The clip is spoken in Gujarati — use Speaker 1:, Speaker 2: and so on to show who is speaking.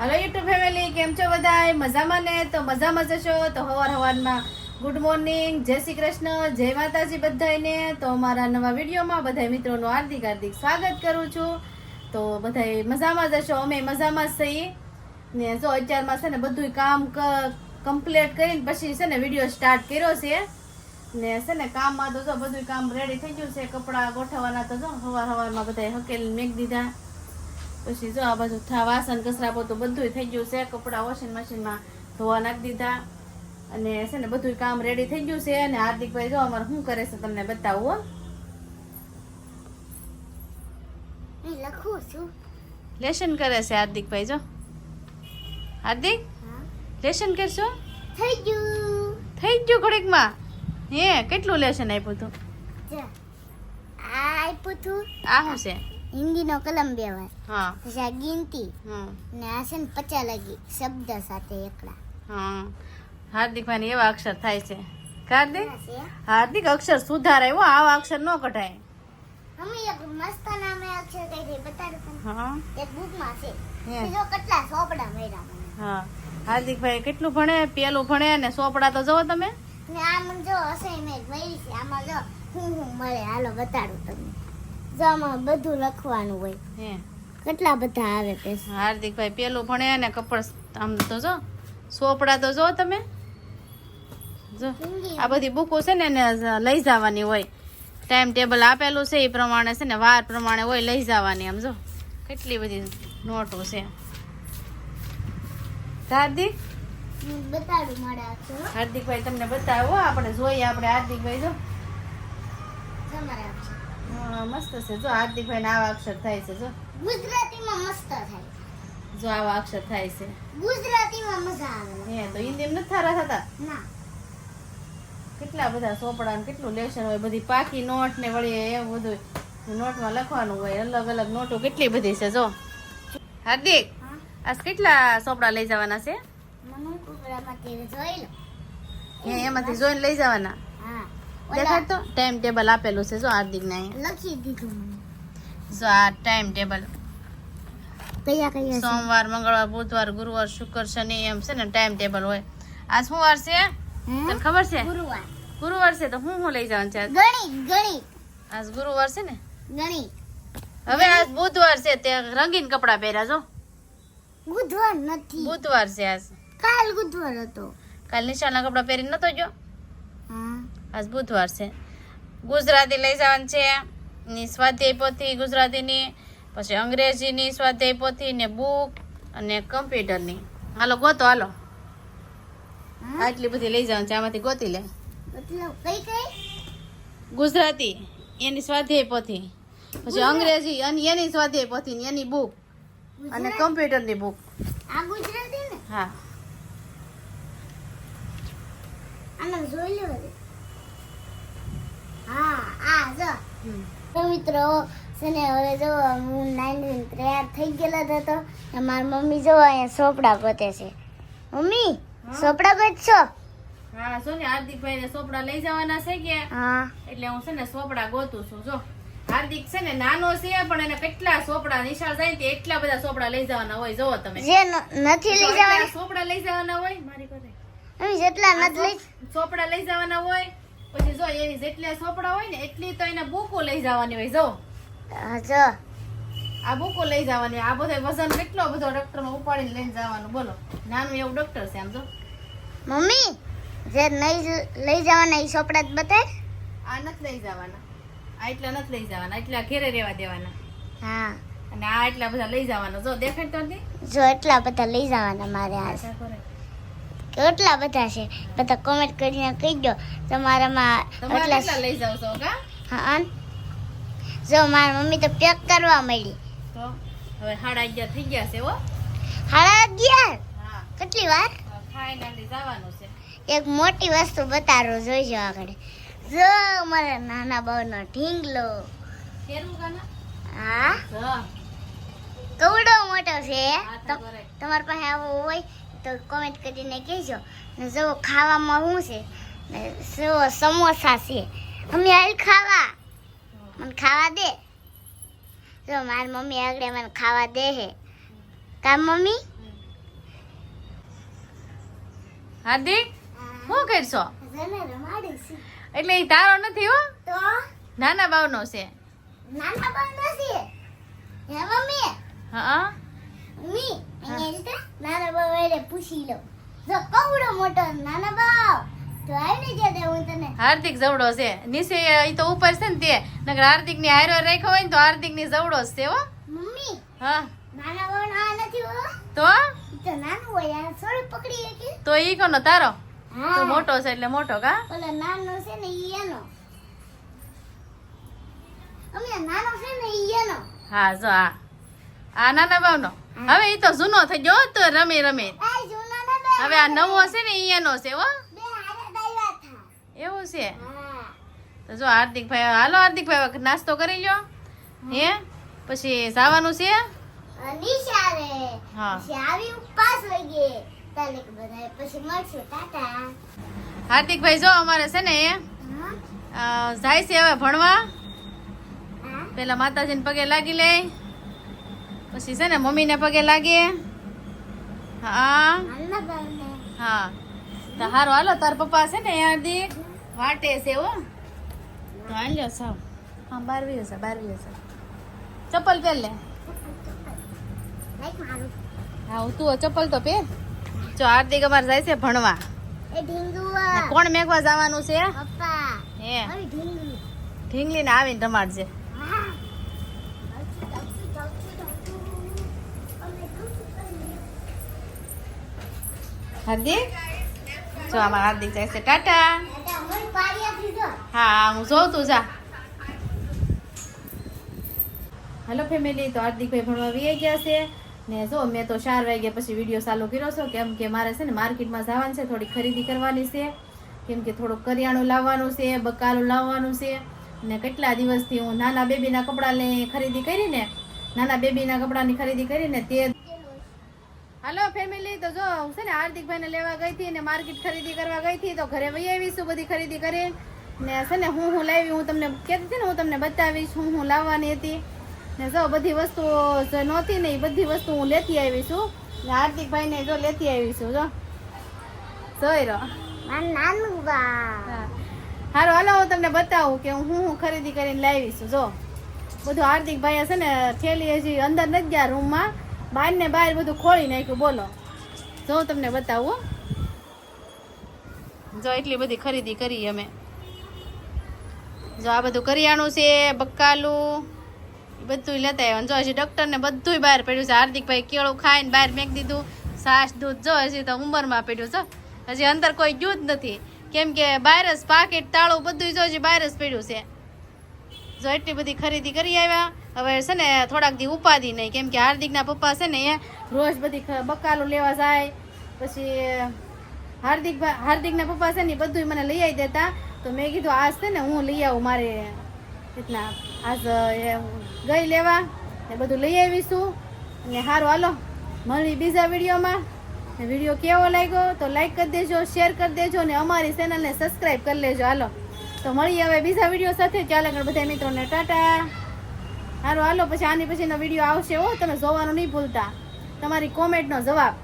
Speaker 1: હલો યુટ્યુબ ફેમિલી કેમ છો બધાય? મજામાં ને? તો મજામાં જશો તો હવાર હવારમાં. ગુડ મોર્નિંગ જય શ્રી કૃષ્ણ. જય માતાજી બધાયને. તો અમારા નવા વિડીયોમાં બધા મિત્રોનું હાર્દિક હાર્દિક સ્વાગત કરું છું. તો બધાય મજામાં જશો અમે મજામાં જ છીએ. ને જો અત્યારમાં છે ને બધું કામ કમ્પ્લીટ કરીને પછી છે ને વીડિયો સ્ટાર્ટ કર્યો છે. ને છે ને કામમાં તો જો બધું કામ રેડી થઈ ગયું છે. કપડાં ગોઠવવાના તો જો હવાર હવારમાં બધા હકેલ મેક દીધા. પછી જો આ બાજુ થા વાસણ કચરા તો બધું થઈ ગયું છે. કપડાં વોશિંગ મશીનમાં ધોવા નાખી દીધા. અને છે ને બધું કામ રેડી થઈ ગયું છે. અને હાર્દિકભાઈ જો અમારે શું કરે છે તમને બતાવું હો.
Speaker 2: લખું છું.
Speaker 1: લેશન કરે છે હાર્દિકભાઈ જો. હાર્દિક લેશન કરશો?
Speaker 2: થઈ ગયું.
Speaker 1: થઈ ગયું ઘડીકમાં? હે કેટલું લેશન આપ્યું તું?
Speaker 2: આ આપ્યું તું?
Speaker 1: આ શું છે
Speaker 2: હિન્દીનો કલમ વ્યવહાર
Speaker 1: હા.
Speaker 2: પછી આ ગિનતી. ને આ છે ને પચા લગી. શબ્દ સાથે એકડા
Speaker 1: હા હાર્દિકભાઈ એવા અક્ષર થાય છે. હાર્દિક? હાર્દિક અક્ષર સુધારાય હો આવા અક્ષર ન કઢાય.
Speaker 2: અમે એક મસ્ત નામે અક્ષર કઈ દે બતાડું
Speaker 1: હા.
Speaker 2: એક બુકમાં છે. બીજો કેટલા મળ્યા મને.
Speaker 1: હા. હાર્દિકભાઈ કેટલું ભણે પેલું ભણે ને સોપડા તો જુઓ તમે?
Speaker 2: ને આમ જો અસાઇનમેન્ટ મળી છે. આમાં જો હું હું મળે હાલો બતાડું તમને. આમાં બધું લખવાનું હોય.
Speaker 1: હે.
Speaker 2: કેટલા બધા આવે કે?
Speaker 1: હાર્દિકભાઈ પેલું ભણે ને કપડ આમ તો જો સોપડા તો જો તમે. જો આ બધી બુકો છે ને એને લઈ જવાની હોય. ટાઈમ ટેબલ આપેલું છે એ પ્રમાણે છે ને વાર પ્રમાણે હોય લઈ જવાની આમ જો. કેટલી બધી નોટો છે. હાર્દિક?
Speaker 2: બતાડું
Speaker 1: હાર્દિકભાઈ તમને બતાવો આપણે જોઈએ આપણે હાર્દિકભાઈ જો.
Speaker 2: તમારા
Speaker 1: મસ્ત છે. જો હાર્દિકભાઈ આવા અક્ષર થાય છે જો.
Speaker 2: ગુજરાતીમાં મસ્ત થાય.
Speaker 1: જો આવા અક્ષર થાય છે.
Speaker 2: ગુજરાતીમાં મજા આવે.
Speaker 1: હે તો હિન્દી નથી થારા થતા?
Speaker 2: ના.
Speaker 1: કેટલા બધા ચોપડા ને કેટલું લેશન હોય બધી પાકી નોટ ને વળી એવું બધું. નોટમાં લખવાનું હોય અલગ અલગ નોટો કેટલી બધી છે જો. હાર્દિક આજ કેટલા ચોપડા લઈ જવાના છે? એમાંથી જોઈને લઈ જવાના. દેખાડ તો ટાઈમ ટેબલ આપેલું છે જો હાર્દિક ને
Speaker 2: લખી દીધું
Speaker 1: જો આ ટાઈમ ટેબલ
Speaker 2: કયા કયા
Speaker 1: સોમવાર મંગળવાર બુધવાર ગુરુવાર શુક્ર શનિ એમ છે ને ટાઈમ ટેબલ હોય આજ શું વાર છે તને ખબર છે
Speaker 2: ગુરુવાર
Speaker 1: ગુરુવાર છે તો હું હું લઈ જવાનું છે?
Speaker 2: ગણિત ગણિત
Speaker 1: આજ ગુરુવાર છે ને
Speaker 2: ગણિત
Speaker 1: હવે આજ બુધવાર છે તે રંગીન કપડા પહેર્યા જો
Speaker 2: બુધવાર નથી।
Speaker 1: બુધવાર છે આજ.
Speaker 2: કાલ બુધવાર હતો.
Speaker 1: કાલ નિશાળના કપડા પહેરીને નતો ગયો? આજ બુધવાર છે. ગુજરાતી લઈ જવાનું છે. ની સ્વાધ્યાય પોથી ગુજરાતીની પછી અંગ્રેજીની સ્વાધ્યાય પોથી ને બુક અને કમ્પ્યુટરની હાલો ગોતો હાલો. આટલી બધી લઈ જવાનું છે. આમાંથી ગોતી લે. ગુજરાતી એની સ્વાધ્યાય પોથી પછી અંગ્રેજી અને એની સ્વાધ્યાય પોથી એની બુક અને કમ્પ્યુટરની બુક
Speaker 2: આ ગુજરાતી ને?
Speaker 1: હા.
Speaker 2: જોઈ લો રે. હા આ જો
Speaker 1: હમ.
Speaker 2: તો મિત્રો છે ને હવે જો હું નાઈન તૈયાર થઈ ગયેલો હતો ને મારી મમ્મી જો અહીંયા સોપડા ગોતે છે. મમ્મી? સોપડા ગોતશો?
Speaker 1: હા જો ને હાર્દિકભાઈ ને સોપડા લઈ જવાના છે કે?
Speaker 2: હા.
Speaker 1: એટલે હું છે ને સોપડા ગોતું છું જો. હાર્દિક છે ને નાનો છે પણ એને કેટલા ચોપડા નિશાળ જાય ને એટલા બધા સોપડા લઈ જવાના હોય જોવો તમે.
Speaker 2: જે નથી લઈ જવાના?
Speaker 1: સોપડા લઈ જવાના હોય મારી પાસે.
Speaker 2: જેટલા નથી લઈ
Speaker 1: સોપડા લઈ જવાના હોય એની જેટલા સોપડા હોય ને એટલી તો એને બુકો લઈ જવાની હોય જો.
Speaker 2: હા જો.
Speaker 1: આ બુકો લઈ જવાની આ બધો વજન કેટલો બધો ડોક્ટરમાં ઉપાડીને લઈને જવાનું બોલો. નાનું એવું ડોક્ટર છે આમ જો.
Speaker 2: મમ્મી જે નહીં લઈ જવાના એ સોપડા જ બતાય?
Speaker 1: આ નથી લઈ જવાના. આ એટલા નથી લઈ જવાના એટલા ઘેરે રહેવા દેવાના.
Speaker 2: હા.
Speaker 1: અને આ એટલા બધા લઈ જવાના જો દેખાડ તો નથી?
Speaker 2: જો એટલા બધા લઈ જવાના મારે આજ. કેટલા બધા છે. બધા કોમેન્ટ કરીને કહી દો તમારામાં એટલા
Speaker 1: લઈ જાવ છો કા?
Speaker 2: હા જો મારી મમ્મી તો પેક કરવા મળી
Speaker 1: તો હવે સાડા અગિયાર થઈ ગયા છે હો.
Speaker 2: સાડા અગિયાર? કેટલી વાર?
Speaker 1: ફાઇનલી જવાનું છે.
Speaker 2: એક મોટી વસ્તુ બતારો જોઈજો આગળ. જો મારા નાના બાવનો ઢીંગલો.
Speaker 1: કાના?
Speaker 2: હા? કવડો મોટો છે.
Speaker 1: કરે.
Speaker 2: તમારી પાસે આવો હોય તો કોમેન્ટ કરીને કહેજો ને જો ખાવામાં શું છે? ને જો સમોસા છે. મમ્મી હાલ ખાવા. મને ખાવા દે. જો મારી મમ્મી આગળ મને ખાવા દે હે. કા મમ્મી?
Speaker 1: હાર્દિક શું કરશો? એટલે એ તારો નથી હો.
Speaker 2: તો?
Speaker 1: નાના બાવનો છે.
Speaker 2: નાના બાળ નથી હે મમ્મી?
Speaker 1: હા.
Speaker 2: નાના બાળ વાળે પૂછી લો જો કવડો મોટો નાના તો આવી જતે હું તને
Speaker 1: હાર્દિક જવડો છે. નીચે ઈ તો ઉપર છે ને તે. નકર હાર્દિકની હારો રાખ્યો હોય ને તો હાર્દિકની જવડો જ છે હો.
Speaker 2: મમ્મી
Speaker 1: હા.
Speaker 2: નાના બાળ આ નથી હો.
Speaker 1: તો?
Speaker 2: તો નાનું હોય આ સોળ પકડી કે
Speaker 1: તો ઈ કોનો તારો? તો મોટો છે એટલે મોટો કા?
Speaker 2: ઓલા નાનો છે ને ઈ એનો. અમે નાનો છે ને ઈ એનો.
Speaker 1: હા જો આ. આ નાના બાવનો. હવે એ તો જૂનો થઈ ગયો તો રમે રમી. હવે આ નવો છે ને અહીંયાનો છે હો. એવું છે? તો જો હાર્દિકભાઈ હાલો હાર્દિકભાઈ નાસ્તો કરી લ્યો. હે. પછી જવાનું છે? હાર્દિકભાઈ જો અમારે છે ને જાય છે હવે ભણવા. પેલા માતાજીને પગે લાગી લે. પછી છે ને મમ્મીને પગે લાગે હા. હા. તો હારું હાલો તાર પપ્પા છે ને હાર્દિક વાટે છે હો. તો હાલ્યો સાવ હા બારવી હશે બારવી હશે ચપ્પલ પહેર લે. હા હું તું ચપ્પલ તો પહેર. જો હાર્દિક અમારે જાય છે ભણવા. ને કોણ મેઘવા જવાનું છે? હે.
Speaker 2: અરે ઢીંગુ
Speaker 1: ઢીંગલીને આવીને રમાડજે
Speaker 2: હા આવશું આવશું આવશું આવશું અમે આવશું કરીએ
Speaker 1: હાર્દિક? જો આમાં હાર્દિક જાય છે. ટાટા. હા, હું જોઉં તું, જા. હેલો ફેમિલી તો હાર્દિકભાઈ ભણવા વી ગયા છે. ને જો, મેં તો ચાર વાગ્યા પછી વીડિયો ચાલુ કર્યો છે. કેમ કે મારે છે ને માર્કેટમાં જવાનું છે, થોડી ખરીદી કરવાની છે. કેમ કે થોડુંક કરિયાણું લાવવાનું છે, બકાલું લાવવાનું છે. ને કેટલા દિવસથી હું નાના બેબીના કપડાની ખરીદી કરીને, નાના બેબીના કપડાની ખરીદી કરીને તે તો હું છે ને હાર્દિકભાઈને લેવા ગઈ હતી ને માર્કેટ ખરીદી કરવા ગઈ હતી તો ઘરે વહી આવીશું બધી ખરીદી કરી. ને છે ને હું હું લાવી હું તમને કહેતી હતી ને હું તમને બતાવીશ હું હું લાવવાની હતી. ને જો બધી વસ્તુઓ જે નહોતી ને એ બધી વસ્તુ હું લેતી આવી છું. ને હાર્દિકભાઈને જો લેતી આવી છું જો. જોઈ રહો હારું હાલો હું તમને બતાવું કે હું હું ખરીદી કરીને લાવી છું જો. બધું હાર્દિકભાઈએ છે ને થેલી હજી અંદર નથી ગયા રૂમમાં. બહાર ને બહાર બધું ખોલી નાખ્યું બોલો. જો તમને બતાવું જો એટલી બધી ખરીદી કરી અમે. જો આ બધું કરિયાણું છે બકાલું એ બધું લેતા આવ્યા. જો હજી ડૉક્ટરને બધુંય બહાર પડ્યું છે. હાર્દિકભાઈ કેળું ખાઈને બહાર મેક દીધું. સાસ દૂધ. જો હજી તો ઉંમરમાં પડ્યું છે. હજી અંદર કોઈ ગયું જ નથી. કેમ કે બહાર જ પાકેટ તાળું બધું જો હજી બહાર જ પડ્યું છે. જો એટલી બધી ખરીદી કરી આવ્યા. હવે છે ને થોડાક દી ઉપાધિ નહીં. કેમ કે હાર્દિકના પપ્પા છે ને એ રોજ બધી બકાલો લેવા જાય. પછી હાર્દિક હાર્દિકના પપ્પા છે ને બધું મને લઈ આવી દેતા. તો મેં કીધું, આજ છે ને હું લઈ આવું મારે રીતના. આજ ગઈ લેવા. ને બધું લઈ આવીશું. અને સારું હાલો. મળી બીજા વિડીયોમાં. વીડિયો કેવો લાગ્યો તો લાઈક કરી દેજો શેર કરી દેજો ને અમારી ચેનલને સબસ્ક્રાઈબ કરી લેજો. હાલો. તો મળીએ હવે બીજા વીડિયો સાથે. ચાલે આગળ બધા મિત્રોને ટાટા. સારું હાલો, પછી આની પછીનો વીડિયો આવશે હો, તમે જોવાનું નહીં ભૂલતા. તમારી કોમેન્ટનો જવાબ.